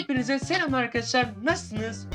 Hepinize selam arkadaşlar. Nasılsınız?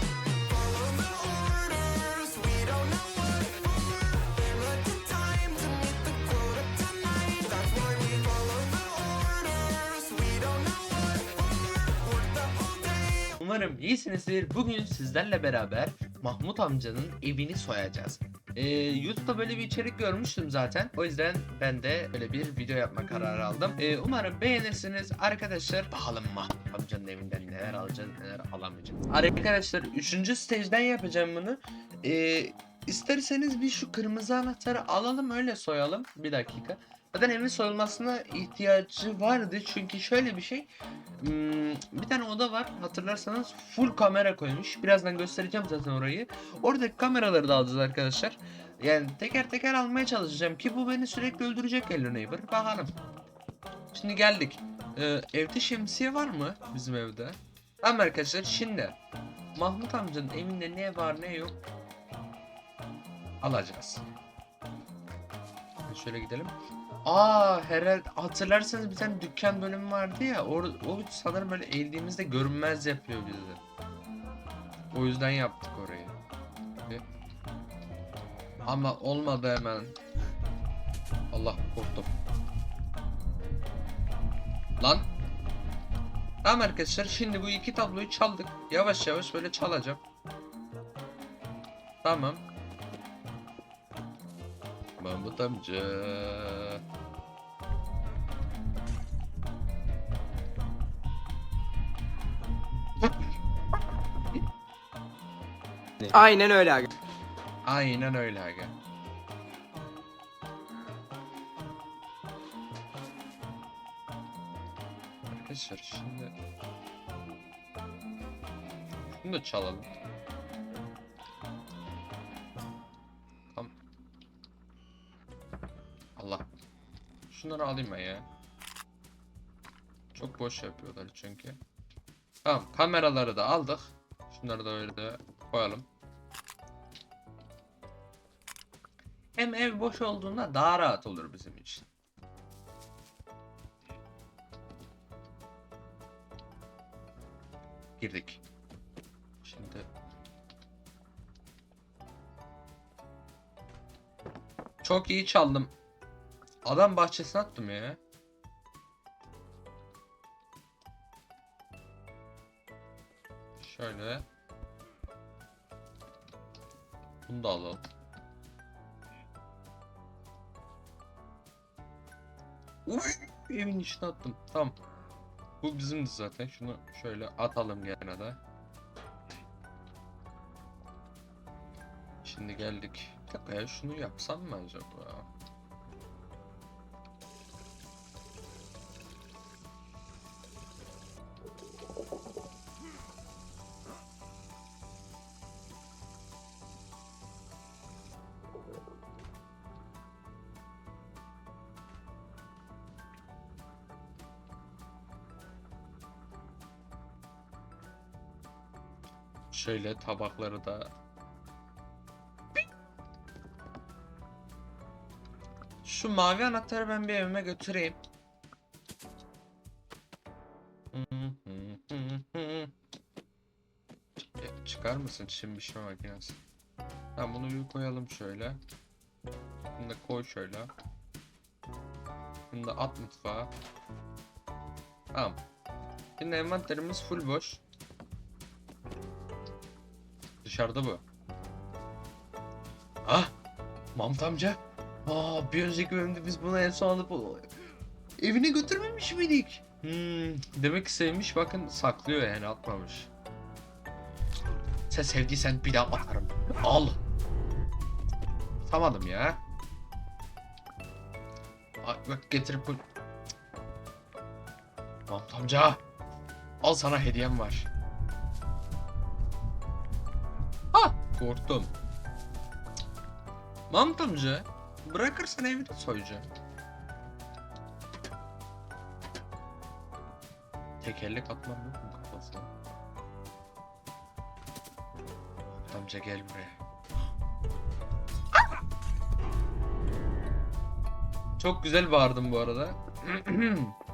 Umarım iyisinizdir. Bugün sizlerle beraber Mahmut amcanın evini soyacağız. Ee, YouTube'da böyle bir içerik görmüştüm zaten. O yüzden ben de böyle bir video yapma kararı aldım. Ee, umarım beğenirsiniz. Arkadaşlar bakalım Mahmut amcanın evinden neler alacağız neler alamayacağız. Arkadaşlar 3. stage'den yapacağım bunu. Ee, isterseniz bir şu kırmızı anahtarı alalım öyle soyalım. Bir dakika. Zaten evin soyulmasına ihtiyacı vardı çünkü şöyle bir şey Hmm, bir tane oda var hatırlarsanız full kamera koymuş. Birazdan göstereceğim zaten orayı. Oradaki kameraları da alacağız arkadaşlar. Yani teker teker almaya çalışacağım ki bu beni sürekli öldürecek Hello Neighbor. Bakalım. Şimdi geldik. Ee, evde şemsiye var mı bizim evde? Tamam arkadaşlar şimdi Mahmut amcanın evinde ne var ne yok alacağız. Şöyle gidelim. Aa herhalde hatırlarsanız bir tane dükkan bölümü vardı ya or o sanırım böyle eğildiğimizde görünmez yapıyor bizi. O yüzden yaptık orayı. Ama olmadı hemen. Allah korktum. Lan. Tamam arkadaşlar şimdi bu iki tabloyu çaldık. Yavaş yavaş böyle çalacağım. Tamam. Mahmut amca. Aynen öyle abi. Aynen öyle aga. Arkadaşlar şimdi şunu da çalalım. Tam Allah. Şunları alayım ben ya. Çok boş yapıyorlar çünkü. Tamam kameraları da aldık. Şunları da öyle de koyalım. Hem ev boş olduğunda daha rahat olur bizim için. Girdik. Şimdi Çok iyi çaldım. Adam bahçesine attım ya. Şöyle. Bunu da alalım. Uf, evin içine attım. Tamam. Bu bizimdi zaten. Şunu şöyle atalım gene de. Şimdi geldik. Bir dakika ya şunu yapsam mı acaba? Şöyle tabakları da Şu mavi anahtarı ben bir evime götüreyim. Ya, Çıkar mısın çim biçme makinesi? Tamam bunu bir koyalım şöyle. Bunu da koy şöyle. Bunu da at mutfağa. Tamam. Şimdi envanterimiz full boş. Dışarıda bu. Ah! Mahmut amca. Aa bir önceki bölümde biz bunu en son alıp evine götürmemiş miydik? Hmm, demek ki sevmiş bakın saklıyor yani atmamış. Sen sevdiysen bir daha atarım. Al. Atamadım ya. Ay, bak getirip bu... Mahmut amca. Al sana hediyem var. Korktum. Mahmut amca. Bırakırsan evini soyacağım. Tekerlek atmam yok mu kafasına? Amca gel buraya. Çok güzel bağırdım bu arada.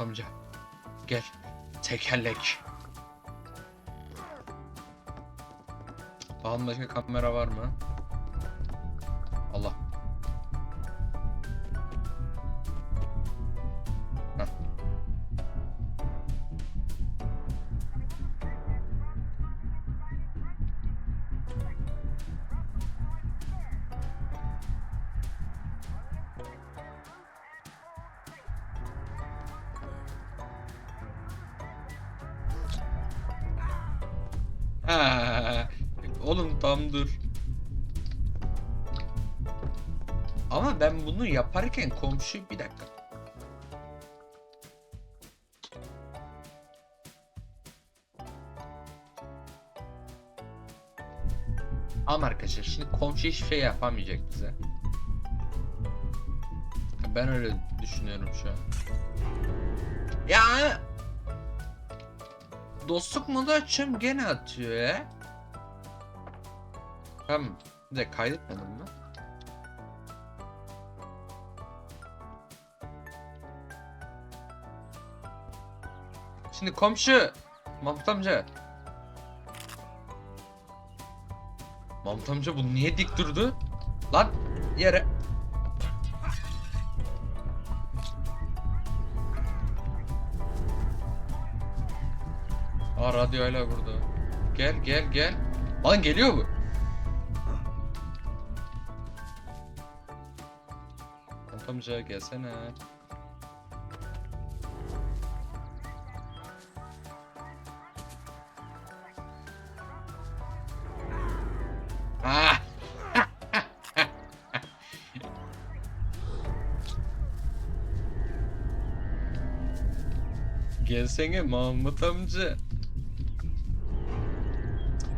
amca. Gel. Tekerlek. Bakalım başka kamera var mı? Ha, oğlum tam dur. Ama ben bunu yaparken komşu bir dakika. Ama arkadaşlar şimdi komşu hiçbir şey yapamayacak bize. Ben öyle düşünüyorum şu an. Ya Dostluk modu açıyorum gene atıyor ya. Tamam. Bir de kaydetmedim mi? Şimdi komşu Mahmut amca Mahmut amca bu niye dik durdu? Lan yere Aa radyo hala burada. Gel gel gel. Lan geliyor. Mahmut amca gelsene. Ah! Gelsene Mahmut amca.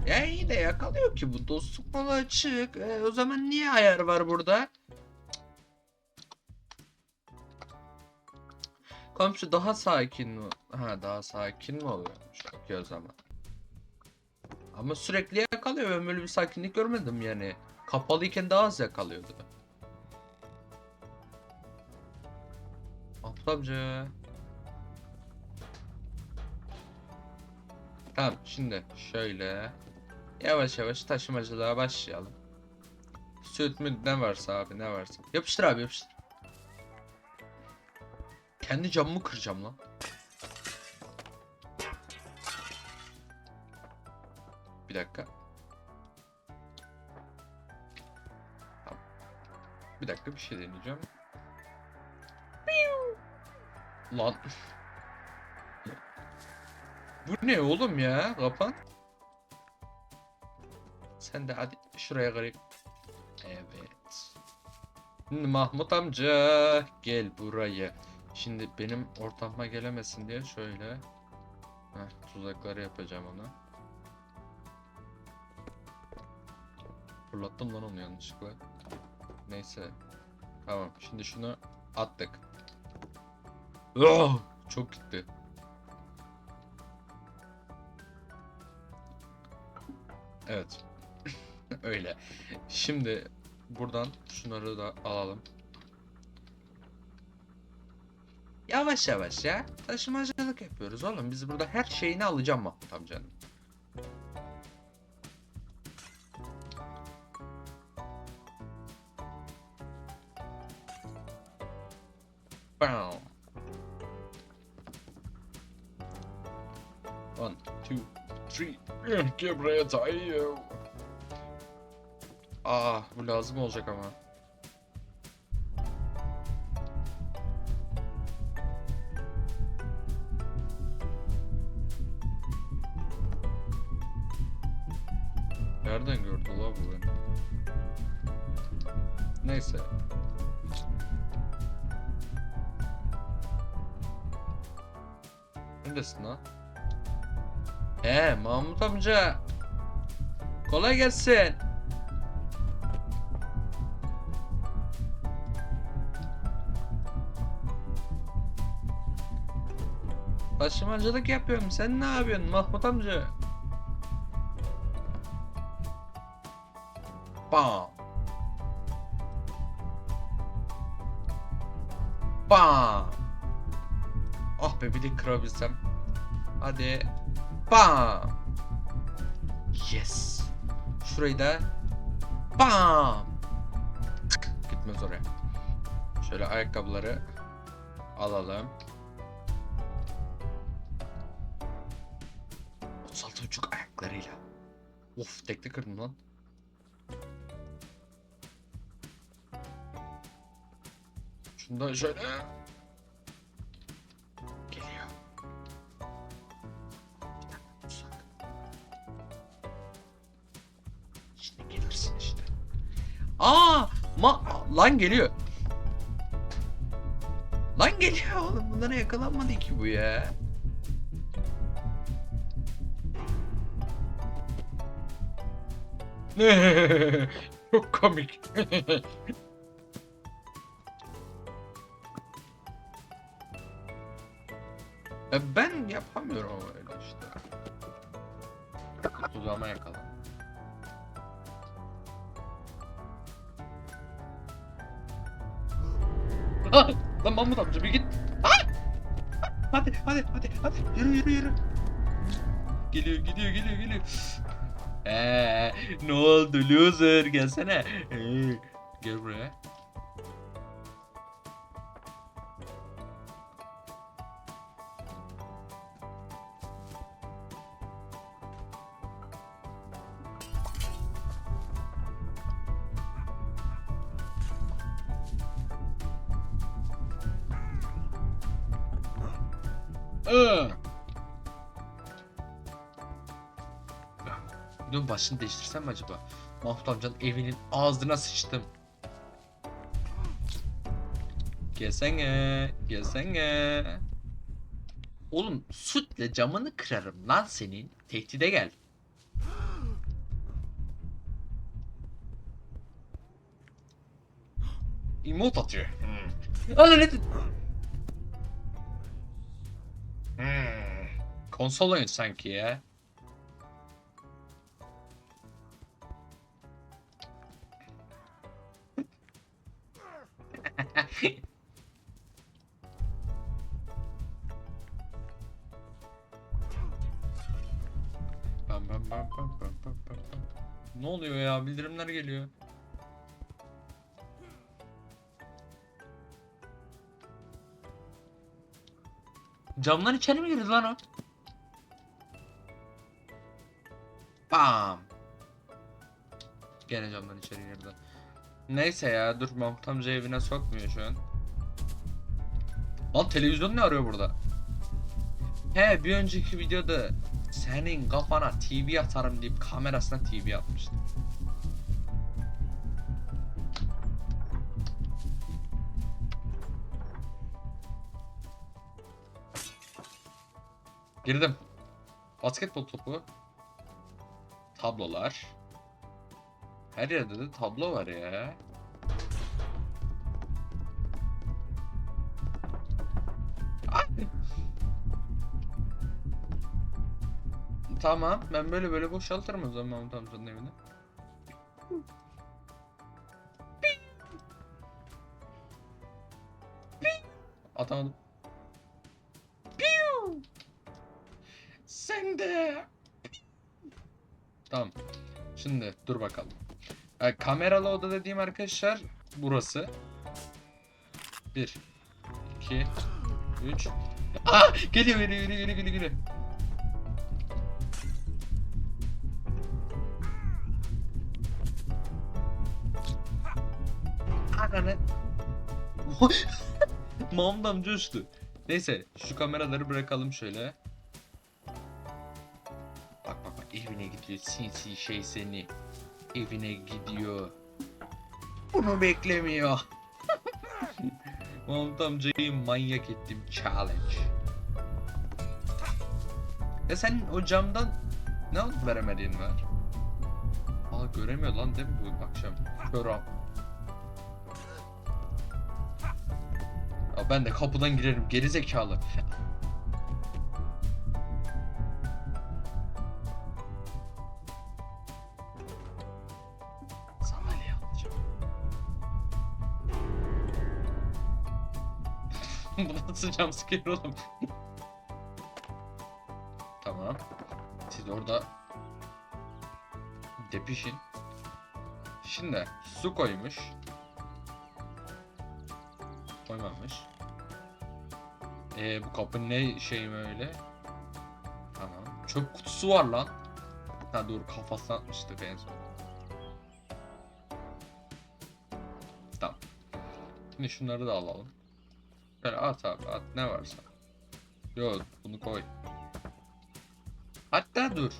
Ya iyi de yakalıyor ki bu dostluk modu açık. E, o zaman niye ayar var burada? Komşu daha sakin mi? Ha daha sakin mi oluyormuş? Okey o zaman. Ama sürekli yakalıyor. Ben böyle bir sakinlik görmedim yani. Kapalıyken daha az yakalıyordu. Mahmut amca. Tamam şimdi şöyle yavaş yavaş taşımacılığa başlayalım. Süt mü ne varsa abi ne varsa. Yapıştır abi yapıştır. Kendi camımı kıracağım lan. Bir dakika. Bir dakika bir şey deneyeceğim. Lan. Bu ne oğlum ya? Kapan. Sen de hadi şuraya kırayım. Evet. Şimdi Mahmut amca gel buraya. Şimdi benim ortama gelemesin diye şöyle Heh, tuzakları yapacağım ona. Fırlattım lan onu yanlışlıkla. Neyse. Tamam şimdi şunu attık. Oh, çok gitti. Evet. Öyle. Şimdi buradan şunları da alalım. Yavaş yavaş ya. Taşımacılık yapıyoruz oğlum. Biz burada her şeyini alacağım Mahmut amcanın. Bam. One, two, three. Buraya dayı. Ah bu lazım olacak ama. Nereden gördü la bu beni? Neyse. Neredesin lan? He Mahmut amca. Kolay gelsin. Taşımacılık yapıyorum. Sen ne yapıyorsun Mahmut amca? Bam. Bam. Ah be bir de kırabilsem. Hadi. Bam. Yes. Şurayı da bam. Gitmez oraya. Şöyle ayakkabıları alalım. Of tekte kırdım lan. Şundan şöyle. Geliyor. Bir gelirsin işte. Aa, ma lan geliyor. Lan geliyor oğlum bunlara yakalanmadı ki bu ya. Çok komik. Ben yapamıyorum öyle işte. Tuzağıma yakala. Ah! Lan Mahmut amca bir git. Ah! Hadi hadi hadi hadi yürü yürü yürü. Geliyor gidiyor geliyor geliyor. Eee ne oldu loser gelsene. Ee, gel buraya. Iı. Videonun başını değiştirsem mi acaba? Mahmut amcanın evinin ağzına sıçtım. Gelsene, gelsene. Oğlum sütle camını kırarım lan senin. Tehdide gel. Emote atıyor. Hmm. Ana ne? Hmm. Konsol oyun sanki ya. Ne oluyor ya? Bildirimler geliyor. Camdan içeri mi girdi lan o? Bam. Gene camdan içeri girdi. Neyse ya dur Mahmut amca evine sokmuyor şu an. Lan televizyon ne arıyor burada? He bir önceki videoda senin kafana TV atarım deyip kamerasına TV atmıştı. Girdim. Basketbol topu. Tablolar. Her yerde de tablo var ya. Tamam. Ben böyle böyle boşaltırım o zaman Mahmut amcanın evini. Atamadım. Piu! Sen de. Tamam. Şimdi dur bakalım. E, kameralı oda dediğim arkadaşlar burası. 1 2 3 Ah! Geliyor geliyor geliyor geliyor geliyor geliyor. Ananı. Mahmut. Neyse şu kameraları bırakalım şöyle. Bak bak bak evine gidiyor sinsi şey seni. Evine gidiyor. Bunu beklemiyor. Mahmut amcayı manyak ettim challenge. Ya sen o camdan ne alıp veremediğin var? Aa göremiyor lan değil mi bu akşam? Kör. Ya ben de kapıdan girerim geri zekalı. Nasıl jumpscare oğlum? tamam. Siz orada depişin. Şimdi su koymuş. Koymamış. Ee, bu kapı ne şey mi öyle? Tamam. Çöp kutusu var lan. Ha dur kafasına atmıştık en son. Tamam. Şimdi şunları da alalım. Şöyle at abi at ne varsa. Yok bunu koy. Hatta dur.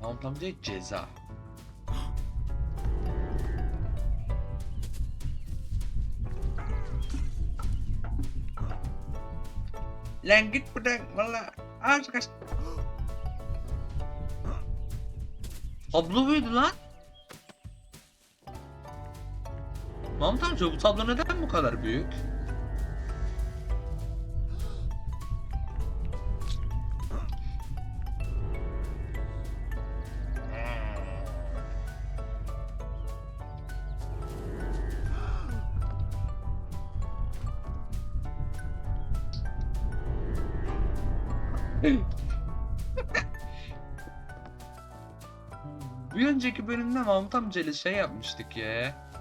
Mahmut amcaya ceza. Lan git buradan valla ağaç kaç. Buydu lan. Mahmut amca bu tablo neden bu kadar büyük? Bir önceki bölümde Mahmut amcayla şey yapmıştık ya.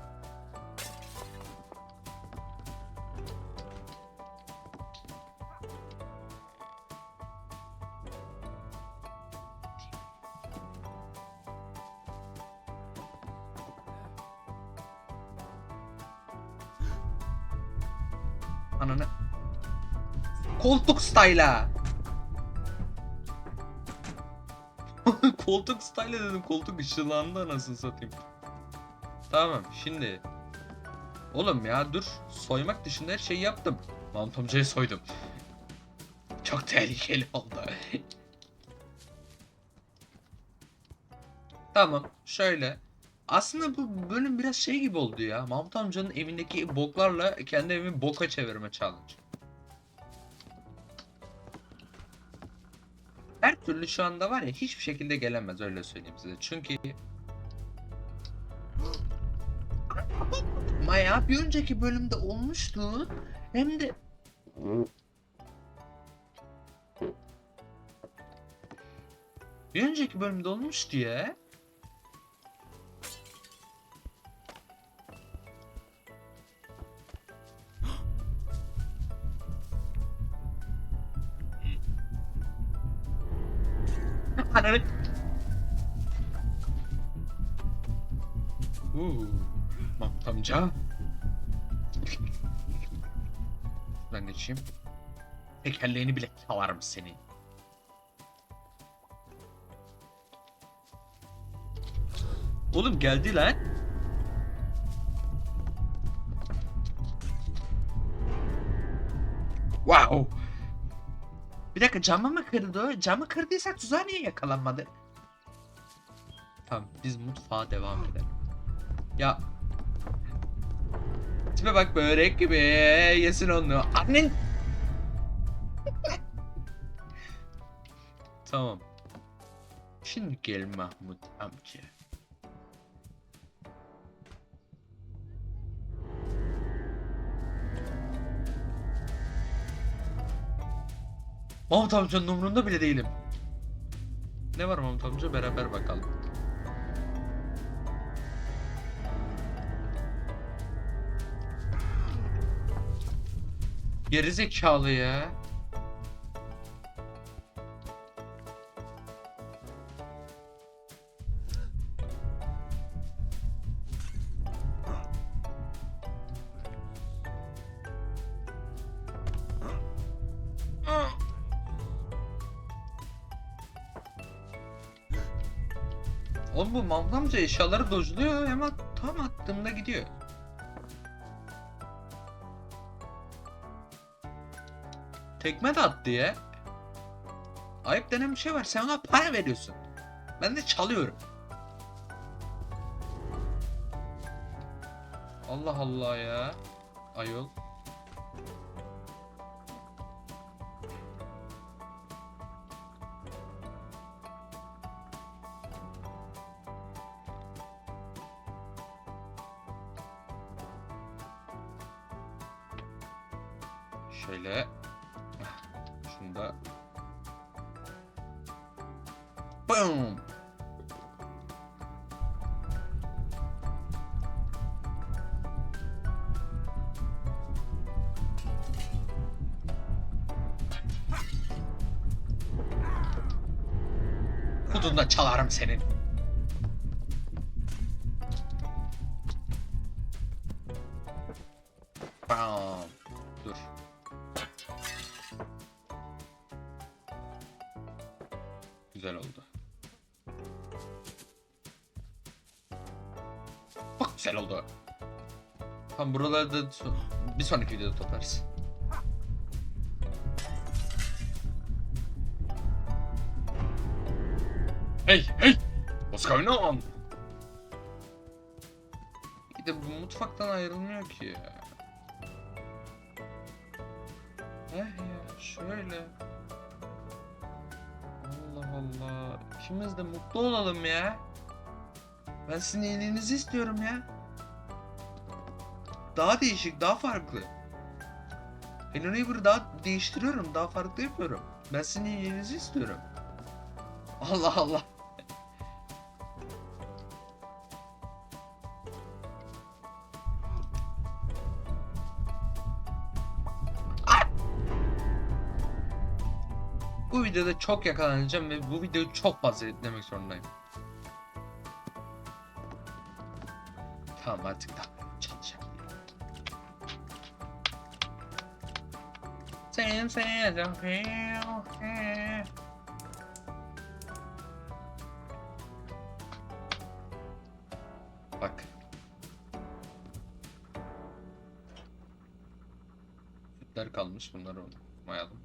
Koltuk style'a. koltuk style dedim. Koltuk ışınlandı anasını satayım. Tamam şimdi. Oğlum ya dur. Soymak dışında her şeyi yaptım. Mahmut amcayı soydum. Çok tehlikeli oldu. tamam şöyle. Aslında bu bölüm biraz şey gibi oldu ya. Mahmut amcanın evindeki boklarla kendi evimi boka çevirme challenge. Her türlü şu anda var ya hiçbir şekilde gelemez öyle söyleyeyim size. Çünkü Maya bir önceki bölümde olmuştu. Hem de bir önceki bölümde olmuştu ya. Ananı. Uuu. Mahmut amca. Ben geçeyim. Tekerleğini bile çalarım seni. Oğlum geldi lan. Dakika camı mı kırdı? Camı kırdıysa tuzağa niye yakalanmadı? Tamam biz mutfağa devam edelim. Ya. Tipe bak börek gibi yesin onu. Annen. tamam. Şimdi gel Mahmut amca. Mahmut amcanın umurunda bile değilim. Ne var Mahmut amca beraber bakalım. Geri zekalı ya. Amca eşyaları dojluyor ama tam attığımda gidiyor. Tekme de attı ya. Ayıp denen bir şey var. Sen ona para veriyorsun. Ben de çalıyorum. Allah Allah ya. Ayol. Kudunda çalarım senin. Dur. Güzel oldu. Bak güzel oldu. Tam buralarda bir sonraki videoda toplarız. Hey hey! What's going on? Bir de bu mutfaktan ayrılmıyor ki ya. Eh ya şöyle. Allah Allah. İkimiz de mutlu olalım ya. Ben sizin iyiliğinizi istiyorum ya. Daha değişik, daha farklı. Hello Neighbor'ı daha değiştiriyorum, daha farklı yapıyorum. Ben sizin iyiliğinizi istiyorum. Allah Allah. Videoda çok yakalanacağım ve bu videoyu çok fazla editlemek zorundayım. Tamam artık da çalışacağım. Sen sen Bak. Sütler kalmış bunları unutmayalım.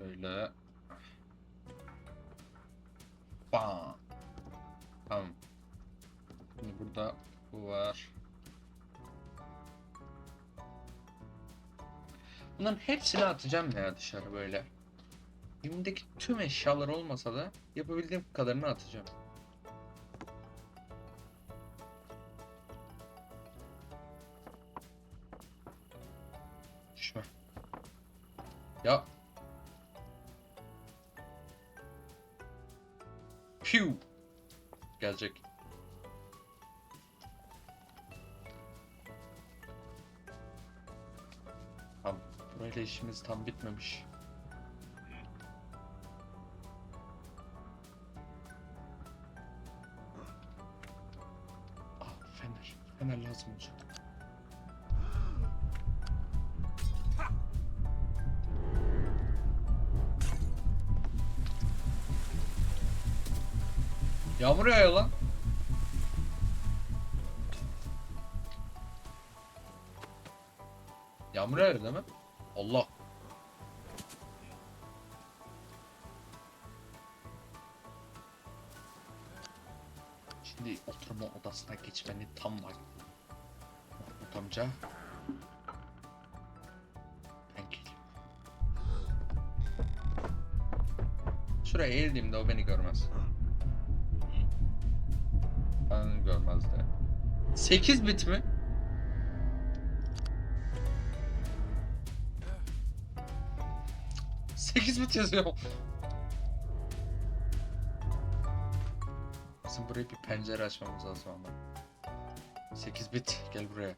Şöyle. Bam. Tamam. Şimdi burada bu var. Bunların hepsini atacağım ya dışarı böyle. Elimdeki tüm eşyalar olmasa da yapabildiğim kadarını atacağım. İşimiz tam bitmemiş. Ah fener. Fener lazım olacak. Yağmur yağıyor lan. Yağmur yağıyor değil mi? Allah. Geçmenin tam var. Mahmut amca. Ben geliyorum. Şuraya eğildiğimde o beni görmez. Ben görmez de. 8 bit mi? Sekiz bit yazıyor. Bizim buraya bir pencere açmamız lazım ama. 8 bit gel buraya.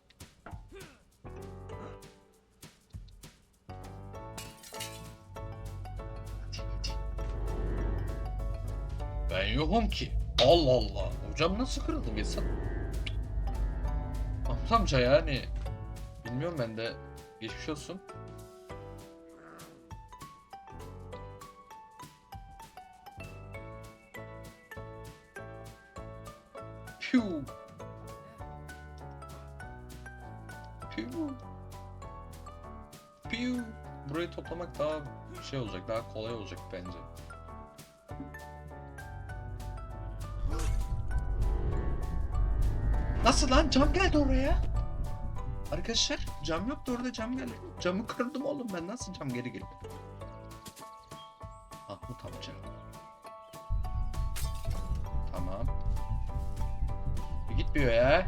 Ben yokum ki. Allah Allah. Hocam nasıl kırıldı insan? Mahmut amca yani. Bilmiyorum ben de. Geçmiş olsun. Daha şey olacak, daha kolay olacak bence. Nasıl lan? Cam geldi oraya. Arkadaşlar cam yoktu orada cam geldi. Camı kırdım oğlum ben nasıl cam geri geldi? Mahmut amca. Tamam. Gitmiyor ya.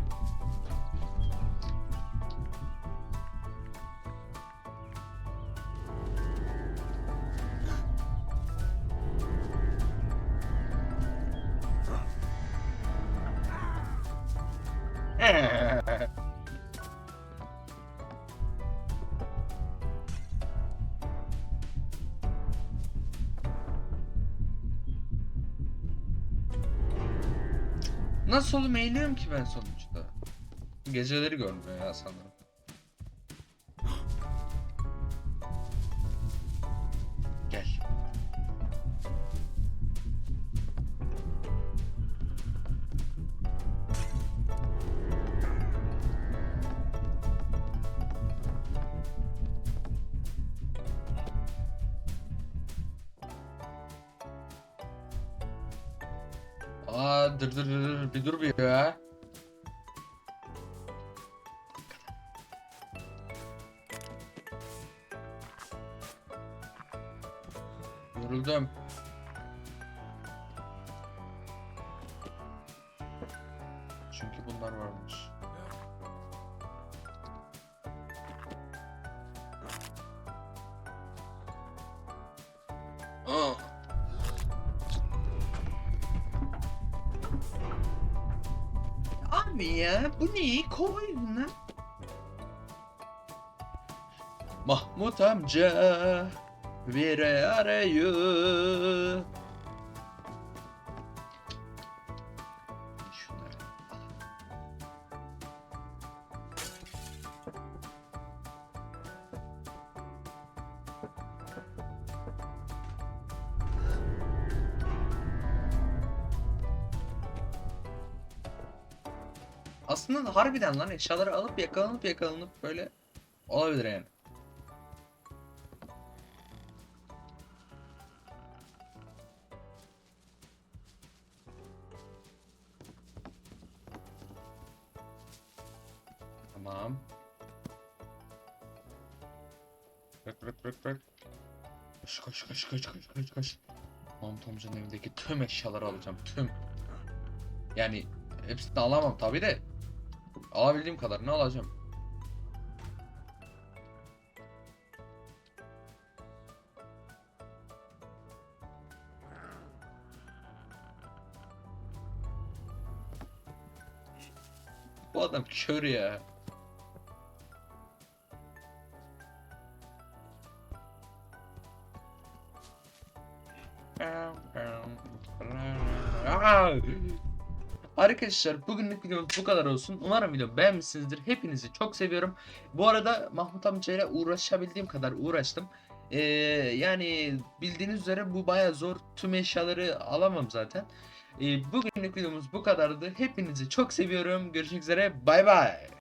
Nasıl oğlum eğiliyorum ki ben sonuçta? Geceleri görmüyor ya sanırım. Aa dır dır dır dır bir dur bir ya. Ne? Kovaydın lan. Mahmut amca bir arayı. Aslında harbiden lan eşyaları alıp yakalanıp yakalanıp böyle olabilir yani. Tamam. Bırak bırak bırak bırak. Koş koş koş koş koş koş koş. Mahmut amcanın evindeki tüm eşyaları alacağım tüm. Yani hepsini alamam tabi de. Alabildiğim kadarını alacağım. Bu adam kör ya. Arkadaşlar bugünlük videomuz bu kadar olsun. Umarım video beğenmişsinizdir. Hepinizi çok seviyorum. Bu arada Mahmut amcayla uğraşabildiğim kadar uğraştım. Ee, yani bildiğiniz üzere bu baya zor. Tüm eşyaları alamam zaten. Ee, bugünlük videomuz bu kadardı. Hepinizi çok seviyorum. Görüşmek üzere. Bay bay.